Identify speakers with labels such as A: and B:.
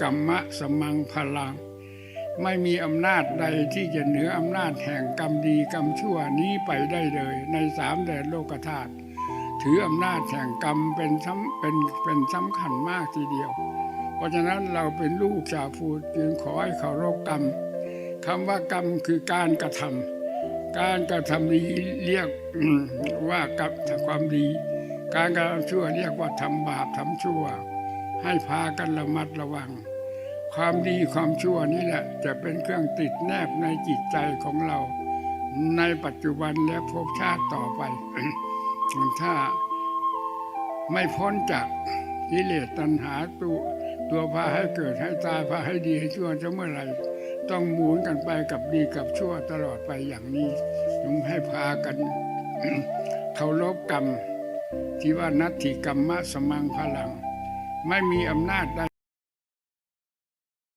A: กรรมะสมังพลัง ไม่มีอำนาจใดที่จะเหนืออำนาจแห่งกรรมดีกรรมชั่วนี้ไปได้เลย ในสามแดนโลกธาตุถืออำนาจแห่งกรรมเป็นสำเป็นเป็นสำคัญมากทีเดียว เพราะฉะนั้นเราเป็นลูกชาวพุทธจึงขอให้เคารพกรรมคำว่ากรรมคือการกระทำการกระทำดีเรียกว่ากับความดี การกระทำชั่วเรียกว่าทำบาปทำชั่ว ให้พากันระมัดระวัง ความดีความชั่วนี่แหละ จะเป็นเครื่องติดแนบในจิตใจของเรา ในปัจจุบันและภพชาติต่อไป ถ้าไม่พ้นจากกิเลสตัณหาตัวตัวพาให้เกิดให้ตายพาให้ดีให้ชั่วจะเมื่อไหร่ต้องหมุนกันไปกับดีกับชั่วตลอดไปอย่างนี้จงให้พากันเคารพกรรม ที่ว่านัตถิกรรมะสมังพลัง ไม่มีอำนาจได้